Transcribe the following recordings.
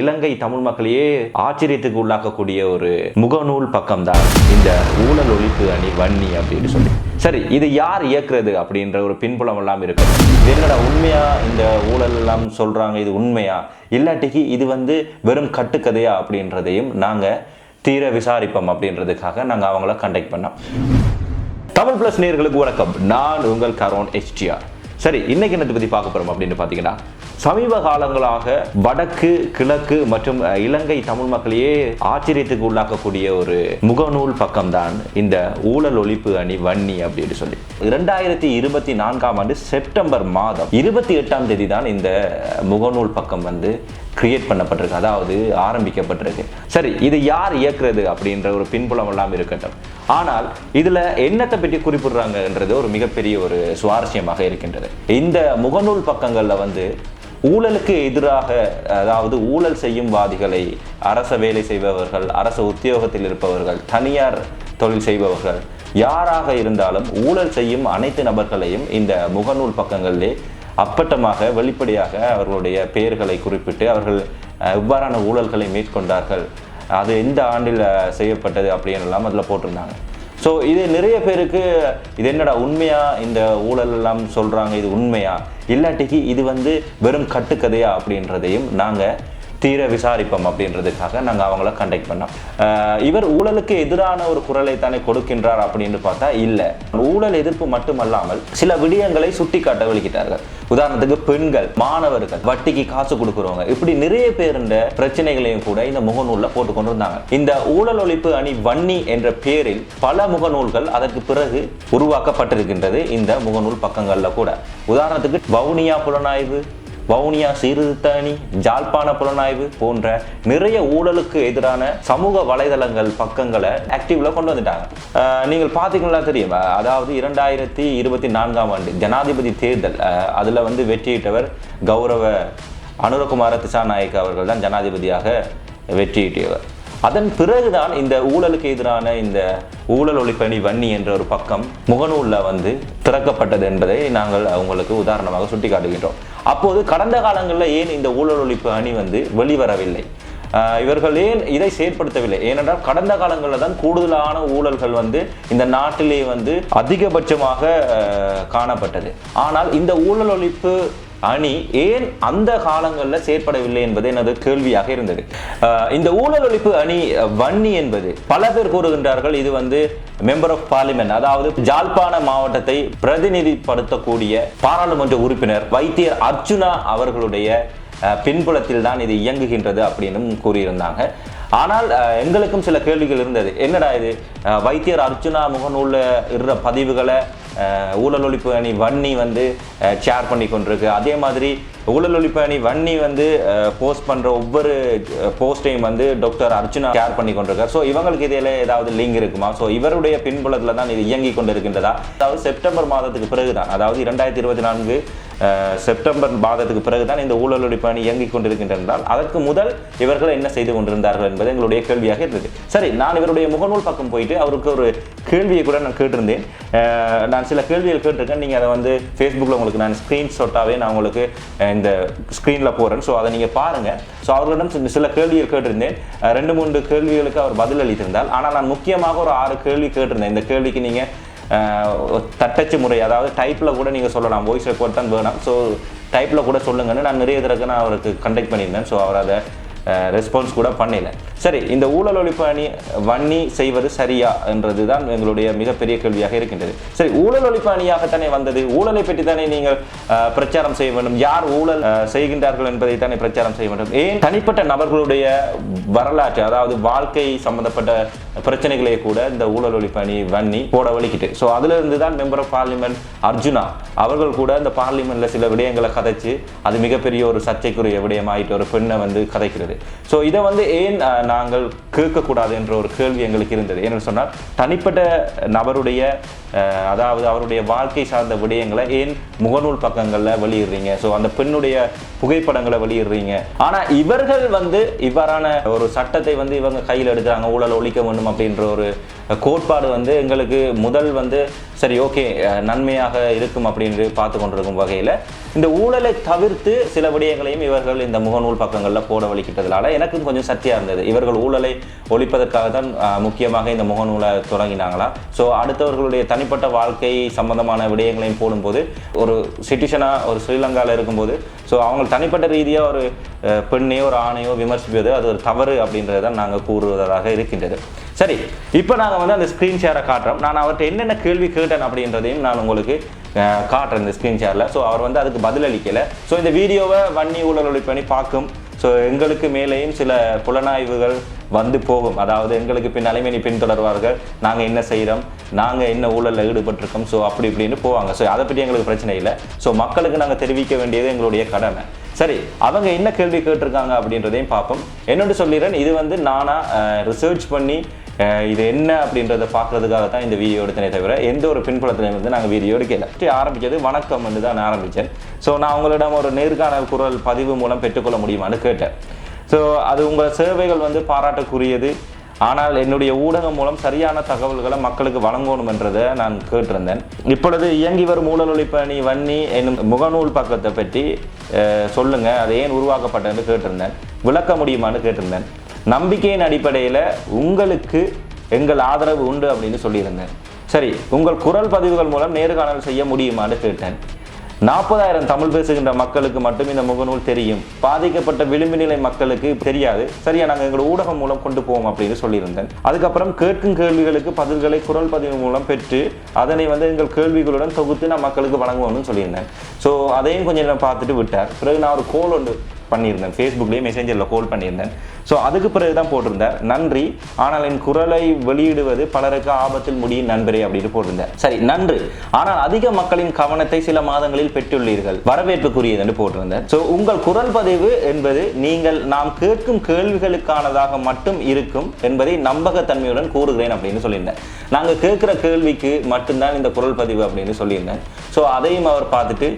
இலங்கை தமிழ் மக்களையே ஆச்சரியத்துக்கு உள்ளாக்கக்கூடிய ஒரு முகநூல் பக்கம்தான் இந்த ஊழல் ஒழிப்பு அணி வன்னி அப்படின்னு சொல்லி. சரி இது யார் இயக்குறது அப்படின்ற ஒரு பின்புலம் எல்லாம் இருக்கு என்னடா உண்மையா? இந்த ஊழல் எல்லாம் சொல்றாங்க இது உண்மையா? இல்லாட்டிக்கு இது வந்து வெறும் கட்டுக்கதையா அப்படின்றதையும் நாங்க தீர விசாரிப்போம் அப்படின்றதுக்காக நாங்க அவங்கள கண்டக்ட் பண்ணோம். தமிழ் பிளஸ் நேர்களுக்கு வணக்கம். நான் உங்கள் கரோன் எச்டிஆர் சரி இன்னைக்கு என்னத்தை பத்தி பார்க்க போறோம் அப்படின்னு பாத்தீங்கன்னா சமீப காலங்களாக வடக்கு கிழக்கு மற்றும் இலங்கை தமிழ் மக்களையே ஆச்சரியத்துக்கு உள்ளாக்கக்கூடிய ஒரு முகநூல் பக்கம்தான் இந்த ஊழல் ஒழிப்பு அணி வன்னி அப்படின்னு சொல்லி. இரண்டாயிரத்தி இருபத்தி நான்காம் ஆண்டு செப்டம்பர் மாதம் இருபத்தி எட்டாம் தேதி தான் இந்த முகநூல் பக்கம் வந்து கிரியேட் பண்ணப்பட்டிருக்கு அதாவது ஆரம்பிக்கப்பட்டிருக்கு. சரி இது யார் இயக்குறது அப்படின்ற ஒரு பின்புலம் எல்லாம் இருக்கட்டும். ஆனால் இதில் என்னத்தை பற்றி குறிப்பிடுறாங்கன்றது ஒரு மிகப்பெரிய ஒரு சுவாரஸ்யமாக இருக்கின்றது. இந்த முகநூல் பக்கங்களில் வந்து ஊழலுக்கு எதிராக அதாவது ஊழல் செய்யும் வாதிகளை அரச வேலை செய்பவர்கள் அரசு உத்தியோகத்தில் இருப்பவர்கள் தனியார் தொழில் செய்பவர்கள் யாராக இருந்தாலும் ஊழல் செய்யும் அனைத்து நபர்களையும் இந்த முகநூல் பக்கங்களிலே அப்பட்டமாக வெளிப்படையாக அவர்களுடைய பெயர்களை குறிப்பிட்டு அவர்கள் இவ்வாறான ஊழல்களை மேற்கொண்டார்கள். அது எந்த ஆண்டில் செய்யப்பட்டது அப்படின்னு எல்லாம் அதில் போட்டிருந்தாங்க. ஸோ இது நிறைய பேருக்கு இது என்னடா உண்மையா? இந்த ஊழல் எல்லாம் சொல்கிறாங்க இது உண்மையா? இல்லாட்டிக்கு இது வந்து வெறும் கட்டுக்கதையா அப்படின்றதையும் நாங்கள் தீர விசாரிப்போம் அப்படின்றதுக்காக நாங்கள் அவங்கள கண்டக்ட் பண்ணோம். இவர் ஊழலுக்கு எதிரான ஒரு குரலை தானே கொடுக்கின்றார் அப்படின்னு பார்த்தா இல்லை. ஊழல் எதிர்ப்பு மட்டுமல்லாமல் சில விடயங்களை சுட்டி காட்ட வெளிக்கிட்டார்கள் உதாரணத்துக்கு பெண்கள் மாணவர்கள் வட்டிக்கு காசு கொடுக்குறவங்க இப்படி நிறைய பேருந்த பிரச்சனைகளையும் கூட இந்த முகநூலில் போட்டு கொண்டு இருந்தாங்க இந்த ஊழல் ஒழிப்பு அணி வன்னி என்ற பெயரில் பல முகநூல்கள் அதற்கு பிறகு உருவாக்கப்பட்டிருக்கின்றது இந்த முகநூல் பக்கங்களில் கூட. உதாரணத்துக்கு வவுனியா புலனாய்வு வவுனியா சீர்திருத்தணி ஜாழ்ப்பாண புலனாய்வு போன்ற நிறைய ஊழலுக்கு எதிரான சமூக வலைதளங்கள் பக்கங்களை ஆக்டிவ்ல கொண்டு வந்துட்டாங்க. நீங்கள் பார்த்தீங்களா தெரியும்? அதாவது இரண்டாயிரத்தி இருபத்தி நான்காம் ஆண்டு ஜனாதிபதி தேர்தல் அதில் வந்து வெற்றியிட்டவர் கௌரவ அனுரகுமார திசாநாயக் அவர்கள் தான் ஜனாதிபதியாக வெற்றியிட்டவர் அதன் பிறகுதான் இந்த ஊழலுக்கு எதிரான இந்த ஊழல் ஒளிப்பணி வன்னி என்ற ஒரு பக்கம் முகநூலில் வந்து திறக்கப்பட்டது என்பதை நாங்கள் அவங்களுக்கு உதாரணமாக சுட்டிக்காட்டுகின்றோம். அப்போது கடந்த காலங்களில் ஏன் இந்த ஊழல் ஒழிப்பு அணி வந்து வெளிவரவில்லை? இவர்கள் ஏன் இதை செயற்படுத்தவில்லை? ஏனென்றால் கடந்த காலங்களில் தான் கூடுதலான ஊழல்கள் வந்து இந்த நாட்டிலே வந்து அதிகபட்சமாக காணப்பட்டது. ஆனால் இந்த ஊழல் ஒழிப்பு அணி ஏன் அந்த காலங்களில் செயற்படவில்லை என்பது எனது கேள்வியாக இருந்தது. இந்த ஊழல் ஒழிப்பு அணி வன்னி என்பது பல பேர் கூறுகின்றார்கள் இது வந்து மெம்பர் ஆஃப் பார்லிமெண்ட் அதாவது ஜாழ்ப்பாண மாவட்டத்தை பிரதிநிதிப்படுத்தக்கூடிய பாராளுமன்ற உறுப்பினர் வைத்தியர் அர்ஜுனா அவர்களுடைய அஹ், பின்புலத்தில் தான் இது இயங்குகின்றது அப்படின்னு கூறியிருந்தாங்க. ஆனால் எங்களுக்கும் சில கேள்விகள் இருந்தது. என்னடா இது? வைத்தியர் அர்ச்சுனா முகநூலில் இருற பதிவுகளை ஊழல் ஒழிப்பு அணி வன்னி வந்து ஷேர் பண்ணி கொண்டிருக்கு. அதே மாதிரி ஊழல் ஒழிப்பு அணி வன்னி வந்து போஸ்ட் பண்ணுற ஒவ்வொரு போஸ்டையும் வந்து டாக்டர் அர்ச்சுனா ஷேர் பண்ணி கொண்டிருக்கார். ஸோ இவங்களுக்கு இதில் ஏதாவது லிங்க் இருக்குமா? ஸோ இவருடைய பின்புலத்தில் தான் இது இயங்கி கொண்டிருக்கின்றதா? அதாவது செப்டம்பர் மாதத்துக்கு பிறகு தான் அதாவது இரண்டாயிரத்தி இருபத்தி நான்கு செப்டம்பர் மாதத்துக்கு பிறகுதான் இந்த ஊழலுடைய பணி அணி இயங்கிக் கொண்டிருக்கின்றால் அதற்கு முதல் இவர்கள் என்ன செய்து கொண்டிருந்தார்கள் என்பது எங்களுடைய கேள்வியாக இருந்தது. சரி நான் இவருடைய முகநூல் பக்கம் போயிட்டு அவருக்கு ஒரு கேள்வியை கூட நான் கேட்டிருந்தேன். நான் சில கேள்விகள் கேட்டிருக்கேன். நீங்கள் அதை வந்து ஃபேஸ்புக்கில் உங்களுக்கு நான் ஸ்க்ரீன்ஷாட்டாகவே நான் உங்களுக்கு இந்த ஸ்க்ரீனில் போகிறேன் ஸோ அதை நீங்கள் பாருங்கள் ஸோ அவர்களிடம் சில- சில கேள்விகள் கேட்டிருந்தேன். ரெண்டு மூன்று கேள்விகளுக்கு அவர் பதில் அளித்திருந்தால் ஆனால் நான் முக்கியமாக ஒரு ஆறு கேள்வி கேட்டிருந்தேன். இந்த கேள்விக்கு நீங்கள் தட்டச்சு முறை அதாவது டைப்பில் கூட நீங்கள் சொல்லலாம். வாய்ஸ் ரெக்கார்ட் தான் வேணும். ஸோ டைப்பில் கூட சொல்லுங்கன்னு நான் நிறைய தடவை நான் அவருக்கு கண்டக்ட் பண்ணியிருந்தேன். ஸோ அவர் அதை ரெஸ்பான்ஸ் கூட பண்ணல சரி இந்த ஊழல் ஒழிப்பு அணி வன்னி செய்வது சரியா என்றது தான் எங்களுடைய மிகப்பெரிய கேள்வியாக இருக்கின்றது. சரி ஊழல் ஒழிப்பு அணியாகத்தானே வந்தது? ஊழலை பற்றி தானே நீங்கள் பிரச்சாரம் செய்ய வேண்டும்? யார் ஊழல் செய்கின்றார்கள் என்பதை தானே பிரச்சாரம் செய்ய வேண்டும்? ஏன் தனிப்பட்ட நபர்களுடைய வரலாற்று அதாவது வாழ்க்கை சம்பந்தப்பட்ட பிரச்சனைகளை கூட இந்த ஊழல் ஒழிப்பணி வன்னி போட வலிக்கிட்டு. ஸோ அதுல இருந்து தான் மெம்பர் ஆஃப் பார்லிமெண்ட் அர்ஜுனா. அவர்கள் கூட இந்த பார்லிமெண்ட்ல சில விடயங்களை கதைச்சு அது மிகப்பெரிய ஒரு சர்ச்சைக்குரிய விடயமாயிட்டு ஒரு பெண்ணை வந்து கதைக்கிறது. ஸோ இதை வந்து ஏன் நாங்கள் கேட்கக்கூடாது என்ற ஒரு கேள்வி எங்களுக்கு இருந்தது. ஏன்னு சொன்னால் தனிப்பட்ட நபருடைய அதாவது அவருடைய வாழ்க்கை சார்ந்த விடயங்களை ஏன் முகநூல் பக்கங்களில் வெளியிடுறீங்க? ஸோ அந்த பெண்ணுடைய புகைப்படங்களை வெளியிடுறீங்க. ஆனால் இவர்கள் வந்து இவ்வாறான ஒரு சட்டத்தை வந்து இவங்க கையில் எடுக்கிறாங்க. ஊழல் ஒழிக்க வேண்டும் அப்படின்ற ஒரு கோட்பாடு வந்து எங்களுக்கு முதல் வந்து சரி ஓகே நன்மையாக இருக்கும் அப்படின்னு பார்த்து கொண்டிருக்கும் வகையில் இந்த ஊழலை தவிர்த்து சில விடயங்களையும் இவர்கள் இந்த முகநூல் பக்கங்களில் போட வலிக்கிட்டதுனால எனக்கும் கொஞ்சம் சத்தியாக இருந்தது. இவர்கள் ஊழலை ஒழிப்பதற்காக தான் முக்கியமாக இந்த முகநூலை தொடங்கினாங்களா? ஸோ அடுத்தவர்களுடைய தனிப்பட்ட வாழ்க்கை சம்பந்தமான விடயங்களையும் போடும்போது ஒரு சிட்டிசனாக ஒரு ஸ்ரீலங்காவில் இருக்கும்போது ஸோ அவங்க தனிப்பட்ட ரீதியாக ஒரு பெண்ணையோ ஒரு ஆணையோ விமர்சிப்பது அது ஒரு தவறு அப்படின்றத தான் நாங்கள் கூறுவதாக இருக்கின்றது. சரி இப்போ நாங்கள் வந்து அந்த ஸ்க்ரீன் ஷேரை காட்டுறோம். நான் அவர்கிட்ட என்னென்ன கேள்வி கேட்டேன் அப்படின்றதையும் நான் உங்களுக்கு காட்டுறேன் இந்த ஸ்க்ரீன் ஷேரில் ஸோ அவர் வந்து அதுக்கு பதிலளிக்கலை ஸோ இந்த வீடியோவை வன்னி ஊழல் பண்ணி பார்க்கும். ஸோ எங்களுக்கு மேலேயும் சில புலனாய்வுகள் வந்து போகும். அதாவது எங்களுக்கு பின் அலைமணி பின்தொடர்வார்கள். நாங்கள் என்ன செய்கிறோம் நாங்கள் என்ன ஊழலில் ஈடுபட்டிருக்கோம்? ஸோ அப்படி இப்படின்னு போவாங்க. ஸோ அதை பற்றி எங்களுக்கு பிரச்சனை இல்லை. ஸோ மக்களுக்கு நாங்கள் தெரிவிக்க வேண்டியது எங்களுடைய கடமை. சரி அவங்க என்ன கேள்வி கேட்டிருக்காங்க அப்படின்றதையும் பார்ப்போம். என்னென்னு சொல்லிடுறேன் இது வந்து நானாக ரிசர்ச் பண்ணி இது என்ன அப்படின்றத பார்க்கறதுக்காக தான் இந்த வீடியோ எடுத்தனே தவிர எந்த ஒரு பின்புலத்திலையும் வந்து நாங்கள் வீடியோ எடுக்கல. First ஆரம்பிச்சது வணக்கம் வந்து தான் நான் ஆரம்பித்தேன் ஸோ நான் உங்களிடம் ஒரு நேர்காணல் குரல் பதிவு மூலம் பெற்றுக்கொள்ள முடியுமான்னு கேட்டேன். ஸோ அது உங்கள் சேவைகள் வந்து பாராட்டக்குரியது ஆனால் என்னுடைய ஊடகம் மூலம் சரியான தகவல்களை மக்களுக்கு வழங்கணும் என்றதை நான் கேட்டிருந்தேன். இப்பொழுது இயங்கி வரும் ஊழல் ஒழிப்பணி வன்னி என்னும் முகநூல் பக்கத்தை பற்றி சொல்லுங்கள் அது ஏன் உருவாக்கப்பட்டதுன்னு கேட்டிருந்தேன். விளக்க முடியுமான்னு கேட்டிருந்தேன். நம்பிக்கையின் அடிப்படையில் உங்களுக்கு எங்கள் ஆதரவு உண்டு அப்படின்னு சொல்லியிருந்தேன். சரி உங்கள் குரல் பதிவுகள் மூலம் நேர்காணல் செய்ய முடியுமான்னு கேட்டேன். நாற்பதாயிரம் தமிழ் பேசுகின்ற மக்களுக்கு மட்டும் இந்த முகநூல் தெரியும். பாதிக்கப்பட்ட விளிம்பு நிலை மக்களுக்கு தெரியாது. சரியா நாங்கள் எங்கள் ஊடகம் மூலம் கொண்டு போவோம் அப்படின்னு சொல்லியிருந்தேன். அதுக்கப்புறம் கேட்கும் கேள்விகளுக்கு பதில்களை குரல் பதிவு மூலம் பெற்று அதனை வந்து எங்கள் கேள்விகளுடன் தொகுத்து நான் மக்களுக்கு வழங்குவோம்னு சொல்லியிருந்தேன். ஸோ அதையும் கொஞ்சம் நேரம் பார்த்துட்டு விட்டார். பிறகு நான் ஒரு கோல் ஒன்று பண்ணியிருந்தேன். ஃபேஸ்புக்லேயே மெசேஞ்சரில் கோல் பண்ணியிருந்தேன். ஸோ அதுக்கு பிறகு தான் போட்டிருந்தேன். நன்றி. ஆனால் என் குரலை வெளியிடுவது பலருக்கு ஆபத்தில் முடியும் நண்பரே அப்படின்னு போட்டிருந்தேன். சரி நன்று. ஆனால் அதிக மக்களின் கவனத்தை சில மாதங்களில் பெற்றுள்ளீர்கள். வரவேற்புக்குரியது என்று போட்டிருந்தேன். ஸோ உங்கள் குரல் பதிவு என்பது நீங்கள் நாம் கேட்கும் கேள்விகளுக்கானதாக மட்டும் இருக்கும் என்பதை நம்பகத்தன்மையுடன் கூறுகிறேன் அப்படின்னு சொல்லியிருந்தேன். நாங்கள் கேட்குற கேள்விக்கு மட்டும்தான் இந்த குரல் பதிவு அப்படின்னு சொல்லியிருந்தேன். ஸோ அதையும் அவர் பார்த்துட்டு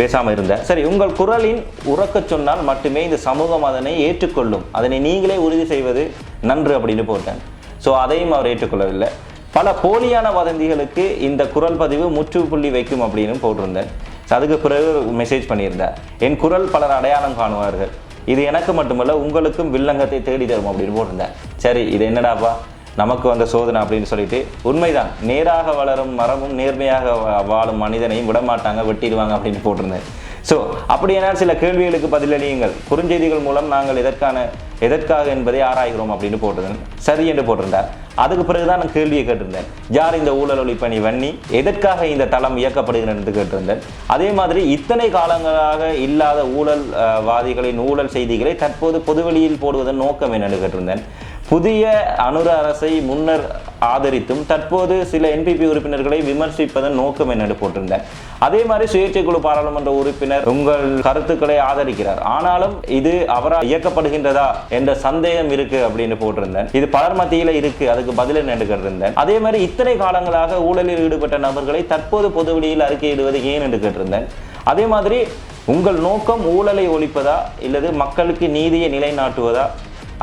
பேசாமல் இருந்த. சரி உங்கள் குரலின் உறக்க சொன்னால் மட்டுமே இந்த சமூகம் அதனை ஏற்றுக்கொள்ளும். அதனை நீங்களே உறுதி செய்வது நன்று அப்படின்னு போட்டேன். ஸோ அதையும் அவர் ஏற்றுக்கொள்ளவில்லை. பல போலியான வதந்திகளுக்கு இந்த குரல் பதிவு முற்றுப்புள்ளி வைக்கும் அப்படின்னு போட்டிருந்தேன். அதுக்கு பிறகு மெசேஜ் பண்ணியிருந்தேன் என் குரல் பலர் அடையாளம் காணுவார்கள். இது எனக்கு மட்டுமல்ல உங்களுக்கும் வில்லங்கத்தை தேடி தரும் அப்படின்னு போட்டிருந்தேன் சரி இது என்னடாப்பா? நமக்கு வந்த சோதனை அப்படின்னு சொல்லிட்டு உண்மைதான். நேராக வளரும் மரமும் நேர்மையாக வா- வாழும் மனிதனையும் விடமாட்டாங்க வெட்டிடுவாங்க அப்படின்னு போட்டிருந்தேன். ஸோ அப்படியானால் சில கேள்விகளுக்கு பதிலளியுங்கள் குறுஞ்செய்திகள் மூலம் நாங்கள் எதற்கான எதற்காக என்பதை ஆராய்கிறோம் அப்படின்னு போட்டிருந்தேன். சரி என்று போட்டிருந்தார். அதுக்கு பிறகுதான் நான் கேள்வியை கேட்டிருந்தேன். யார் இந்த ஊழல் ஒழிப்பணி வன்னி? எதற்காக இந்த தளம் இயக்கப்படுகிறது கேட்டிருந்தேன். அதே மாதிரி இத்தனை காலங்களாக இல்லாத ஊழல் வாதிகளின் ஊழல் செய்திகளை தற்போது பொதுவெளியில் போடுவதன் நோக்கம் என்னன்னு கேட்டிருந்தேன். புதிய அனுர அரசை முன்னர் ஆதரித்தும் தற்போது சில என்பிபி உறுப்பினர்களை விமர்சிப்பதன் நோக்கம் என்னன்னு போட்டிருந்தேன். அதே மாதிரி சுயேட்சை குழு பாராளுமன்ற உறுப்பினர் உங்கள் கருத்துக்களை ஆதரிக்கிறார். ஆனாலும் இது அவரால் இயக்கப்படுகின்றதா என்ற சந்தேகம் இருக்கு அப்படின்னு போட்டிருந்தேன். இது பலர் மத்தியில இருக்கு அதுக்கு பதில் என்ன கேட்டிருந்தேன். அதே மாதிரி இத்தனை காலங்களாக ஊழலில் ஈடுபட்ட நபர்களை தற்போது பொதுவெளியில் அறிக்கையிடுவது ஏன் என்று கேட்டிருந்தேன். அதே மாதிரி உங்கள் நோக்கம் ஊழலை ஒழிப்பதா இல்லது மக்களுக்கு நீதியை நிலைநாட்டுவதா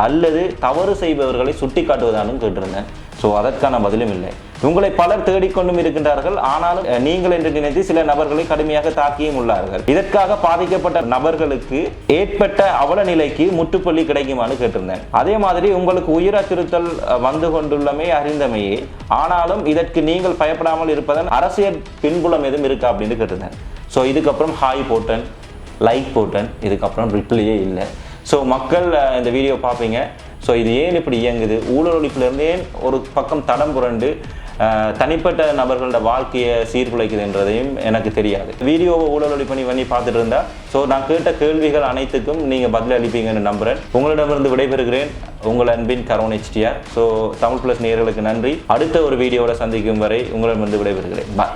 அல்லது தவறு செய்பவர்களை சுட்டி காட்டுவதானும் கேட்டிருந்தேன். ஸோ அதற்கான பதிலும் இல்லை. உங்களை பலர் தேடிக்கொண்டும் இருக்கின்றார்கள். ஆனாலும் நீங்கள் என்று நினைத்து சில நபர்களை கடுமையாக தாக்கியும் உள்ளார்கள். இதற்காக பாதிக்கப்பட்ட நபர்களுக்கு ஏற்பட்ட அவல நிலைக்கு முற்றுப்புள்ளி கிடைக்குமான்னு கேட்டிருந்தேன். அதே மாதிரி உங்களுக்கு உயிர் அச்சுறுத்தல் வந்து கொண்டுள்ளமே அறிந்தமையே. ஆனாலும் இதற்கு நீங்கள் பயப்படாமல் இருப்பதன் அரசியல் பின்புலம் எதுவும் இருக்கா அப்படின்னு கேட்டிருந்தேன். ஸோ இதுக்கப்புறம் ஹாய் போட்டன் லைக் போட்டன் இதுக்கப்புறம் ரிப்ளையே இல்லை. ஸோ மக்கள் இந்த வீடியோ பார்ப்பீங்க. ஸோ இது ஏன் இப்படி இயங்குது? ஊழலொழிப்புலேருந்தே ஒரு பக்கம் தடம் புரண்டு தனிப்பட்ட நபர்களோட வாழ்க்கையை சீர்குலைக்குதுன்றதையும் எனக்கு தெரியாது. வீடியோவை ஊழல் பண்ணி பண்ணி பார்த்துட்டு இருந்தா ஸோ நான் கேட்ட கேள்விகள் அனைத்துக்கும் நீங்கள் பதில் அளிப்பீங்கன்னு நம்புகிறேன் உங்களிடமிருந்து விடைபெறுகிறேன். உங்கள் அன்பின் கரோன் ஹெச்டிஆர் ஸோ தமிழ் ப்ளஸ் நேர்களுக்கு நன்றி. அடுத்த ஒரு வீடியோவில் சந்திக்கும் வரை உங்களிடமிருந்து விடைபெறுகிறேன். பாய்